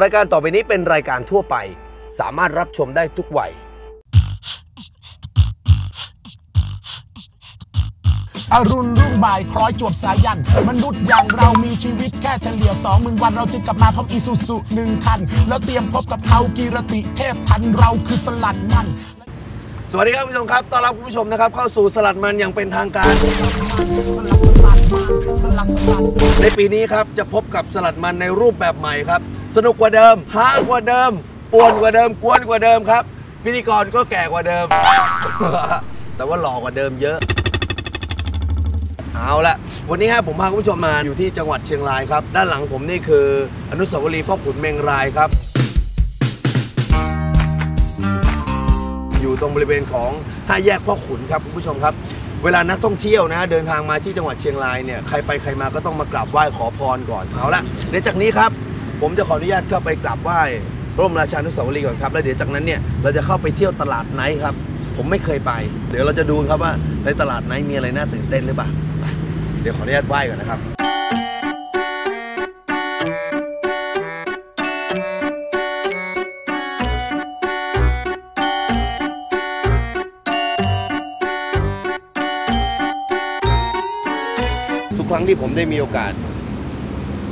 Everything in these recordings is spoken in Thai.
รายการต่อไปนี้เป็นรายการทั่วไป สามารถรับชมได้ทุกวัย อรุณรุ่งบ่ายคล้อยจวบสายัน มนุษย์อย่างเรามีชีวิตแค่เฉลี่ยสองหมื่นวันเราจึงกลับมาพร้อมอีซูซุหนึ่งคัน แล้วเตรียมพบกับเขากีรติเทพพันธุ์เราคือสลัดมัน สวัสดีครับคุณผู้ชมครับ ต้อนรับคุณผู้ชมนะครับ เข้าสู่สลัดมันอย่างเป็นทางการ ในปีนี้ครับจะพบกับสลัดมันในรูปแบบใหม่ครับ สนุกกว่าเดิมฮากว่าเดิมป่วนกว่าเดิม กวนกว่าเดิมครับ พิธีกรก็แก่กว่าเดิม แต่ว่าหล่อกว่าเดิมเยอะ เอาละวันนี้ครับผมพาคุณผู้ชมมาอยู่ที่จังหวัดเชียงรายครับ ด้านหลังผมนี่คืออนุสาวรีย์พ่อขุนเมงรายครับ อยู่ตรงบริเวณของห้าแยกพ่อขุนครับคุณผู้ชมครับ เวลานักท่องเที่ยวนะ เดินทางมาที่จังหวัดเชียงรายเนี่ยใครไปใครมาก็ต้องมากราบไหว้ขอพรก่อนเอาละเดี๋ยวจากนี้ครับ ผมจะขออนุญาตเข้าไปกราบไหว้ระบรมราชานุสาวรีย์ก่อนครับแล้วเดี๋ยวจากนั้นเนี่ยเราจะเข้าไปเที่ยวตลาดไนท์ครับ ผมไม่เคยไป เดี๋ยวเราจะดูครับว่าในตลาดไนท์มีอะไรน่าตื่นเต้นหรือเปล่าไปเดี๋ยวขออนุญาตไหว้ก่อนนะครับ ครั้งที่ผมได้มีโอกาส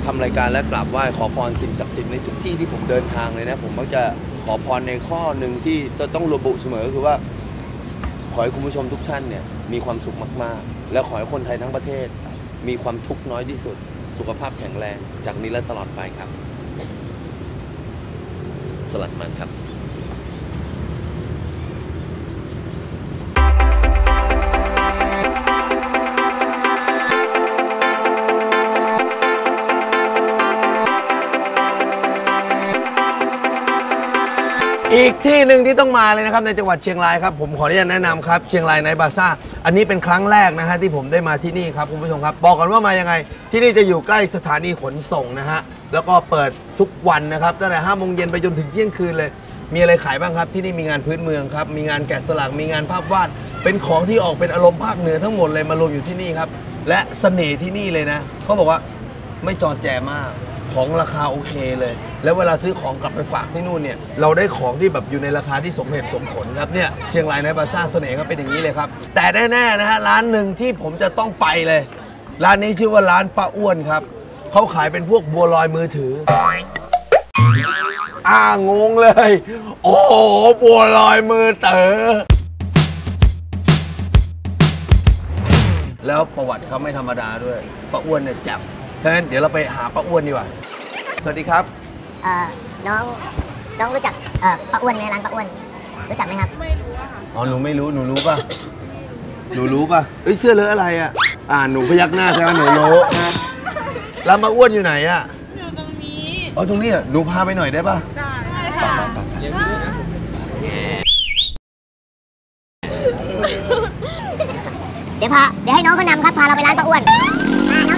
ทำรายการและกราบไหว้ขอพรสิ่งศักดิ์สิทธิ์ในทุกที่ที่ผมเดินทางเลยนะ ผมมักจะขอพรในข้อหนึ่งที่จะต้องระบุเสมอคือว่า ขอให้คุณผู้ชมทุกท่านเนี่ยมีความสุขมากๆ และขอให้คนไทยทั้งประเทศ มีความทุกข์น้อยที่สุด สุขภาพแข็งแรง จากนี้และตลอดไปครับ สลัดมันครับ อีกที่หนึ่งที่ต้องมาเลยนะครับในจังหวัดเชียงรายครับผมขออนุญาตแนะนำครับเชียงรายไนท์บาซ่าอันนี้เป็นครั้งแรกนะฮะที่ผมได้มาที่นี่ครับคุณผู้ชมครับ บอกกันว่ามายังไง ที่นี่จะอยู่ใกล้สถานีขนส่งนะฮะแล้วก็เปิดทุกวันนะครับตั้งแต่ห้าโมงเย็นไปจนถึงเที่ยงคืนเลย มีอะไรขายบ้างครับที่นี่มีงานพื้นเมืองครับมีงานแกะสลักมีงานภาพวาดเป็นของที่ออกเป็นอารมณ์ภาคเหนือทั้งหมดเลยมารวมอยู่ที่นี่ครับและเสน่ห์ที่นี่เลยนะเขาบอกว่าไม่จอแจมาก ของราคาโอเคเลย แล้วเวลาซื้อของกลับไปฝากที่นู่นเนี่ย เราได้ของที่แบบอยู่ในราคาที่สมเหตุสมผลครับเนี่ยเชียงรายในบาซ่าเสน่ห์ก็เป็นอย่างนี้เลยครับ แต่แน่ๆนะฮะร้านหนึ่งที่ผมจะต้องไปเลย ร้านนี้ชื่อว่าร้านป้าอ้วนครับเขาขายเป็นพวกบัวลอยมือถืออ่างงเลย โอ้โหบัวลอยมือเต๋อแล้วประวัติเขาไม่ธรรมดาด้วยป้าอ้วนเนี่ยแจับ ฉะนั้นเดี๋ยวเราไปหาป้าอ้วนดีกว่า สวัสดีครับ เอ่อน้องน้องรู้จักเอ่อป้าอ้วนไหมร้านป้าอ้วนรู้จักไหมครับอ๋อ หนูไม่รู้ หนูรู้ป่ะ หนูรู้ป่ะเอ้ย เสื้อเลอะอะไรอะ อ่า หนูพยักหน้าแสดงว่าหนูรู้แล้วมาอ้วนอยู่ไหนอะอยู่ตรงนี้ อ๋อตรงนี้อะหนูพาไปหน่อยได้ป่ะ ได้ค่ะเดี๋ยวพาเดี๋ยวให้น้องเขานำครับ พาเราไปร้านป้าอ้วนพาน้อง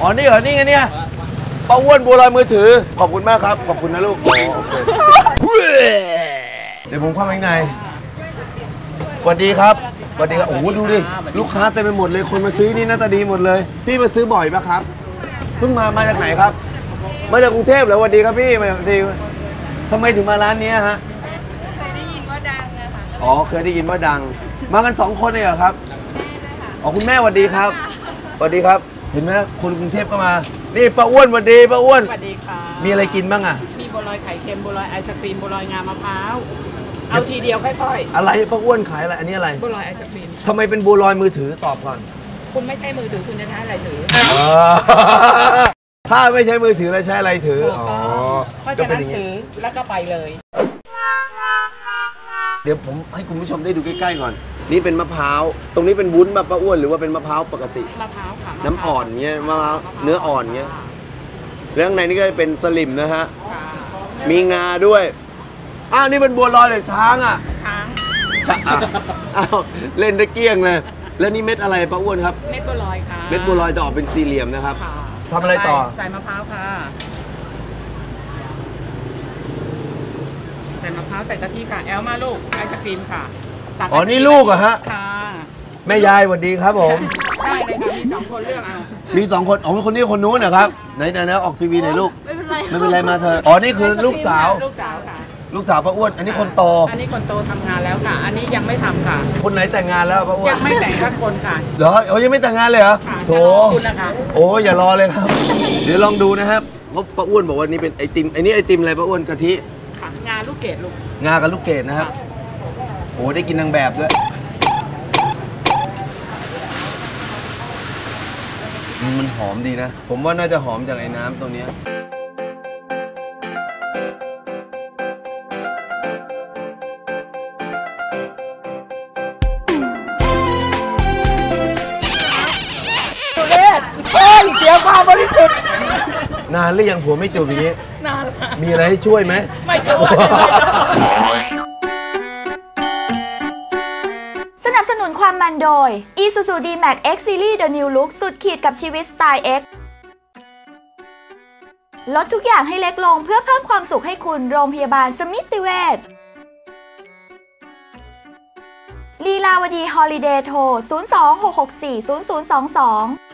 อ๋อ นี่เหรอ นี่ไงเนี่ยป้าอ้วนบัวลอยมือถือ ขอบคุณมากครับ ขอบคุณนะลูกอ๋อโอเคเดี๋ยวผมเข้าไปข้างในสวัสดีครับสวัสดีครับ โอ้โห ดูดิ ลูกค้าเต็มไปหมดเลย คนมาซื้อนี่หน้าตาดีหมดเลย พี่มาซื้อบ่อยปะครับ เพิ่งมา มาจากไหนครับ มาจากกรุงเทพเหรอสวัสดีครับพี่ มาจากดีทำไมถึงมาร้านนี้ฮะ เคยได้ยินว่าดังอะค่ะอ๋อ เคยได้ยินว่าดัง มากันสองคนเลยเหรอครับ อ๋อ คุณแม่สวัสดีครับสวัสดีครับ เห็นไหมคนกรุงเทพก็มา นี่ป้าอ้วนสวัสดีป้าอ้วน สวัสดีค่ะมีอะไรกินบ้างอะ มีบัวลอยไข่เค็มบัวลอยไอศครีมบัวลอยงามะพร้าว เอาทีเดียวค่อยอะไรป้าอ้วนขายอะไร อันนี้อะไรๆบัวลอยไอศครีม ทำไมเป็นบัวลอยมือถือตอบก่อน คุณไม่ใช่มือถือคุณจะใช้อะไรถือถ้าไม่ใช้มือถือแล้วใช้อะไรถือ ถูกอ๋อต้องเพราะก็ฉะเป็นนั้นอย่างนี้ ถือแล้วก็ไปเลยเดี๋ยวผมให้คุณผู้ชมได้ดูใกล้ๆก่อน นี่เป็นมะพร้าว ตรงนี้เป็นวุ้นมะป้าอ้วนหรือว่าเป็นมะพร้าวปกติ มะพร้าวค่ะมะพร้าวน้ำอ่อนเงี้ยมะพร้าวเนื้ออ่อนเงี้ย แล้วข้างในนี่ก็เป็นสลิมนะฮะค่ะมีงาด้วย อ้าวนี่เป็นบัวลอยเลยช้างอะค้างชะอะอ้าวเล่นได้เกลี้ยงเลย แล้วนี่เม็ดอะไรป้าอ้วนครับ เม็ดบัวลอยค่ะ เม็ดบัวลอยจะออกเป็นสี่เหลี่ยมนะครับค่ะทำอะไรต่อ ใส่มะพร้าวค่ะ ส่มะพร้าวใส่กะทิค่ะแอลมาลูกไอศครีมค่ะตักอ๋อนี่ลูกเหรอะฮะ ค่ะแม่ยายสวัสดีครับผม ได้เลยค่ะมีสองคนเลือกเอามีสองคนอ๋อคนนี้คนนู้นนะครับ ไหนไหนไหนออกทีวีหน่อยลูก ไม่เป็นไรไม่เป็นไรมาเถอะอ๋อนี่คือลูกสาว ลูกสาวค่ะลูกสาวป้าอ้วน อันนี้คนโต อันนี้คนโตทำงานแล้วค่ะ อันนี้ยังไม่ทำค่ะ คนไหนแต่งงานแล้วป้าอ้วนยังไม่แต่งสักคนค่ะเหรอโอ้ยังไม่แต่งงานเลยเหรอค่ะโถ ขอบคุณนะคะโอ้อย่ารอเลยครับ เดี๋ยวลองดูนะครับเพราะป้าอ้วนบอกว่านี่เป็นไอติมไอนี่ไอติมอะไรป้าอ้วนกะทิค่ะงานลู กเกดลูก งากับลูกเกดนะครับ โอ้ได้กินนางแบบด้วยอืมมันหอมดีนะ ผมว่าน่าจะหอมจากไอ้น้ำตัวเนี้ยสุเรศเฮ้ยเสียความบริสุทธิ์นานหรือยังผัวไม่จูบอย่างนี้ นานละมีอะไรให้ช่วยไหม ไม่ช่วยสนับสนุนความมันโดย Isuzu D-Max X Series The New Look สุดขีดกับชีวิตสไตล์ X ลดทุกอย่างให้เล็กลงเพื่อเพิ่มความสุขให้คุณโรงพยาบาลสมิติเวชลีลาวดีฮอลิเดย์โทร 026640022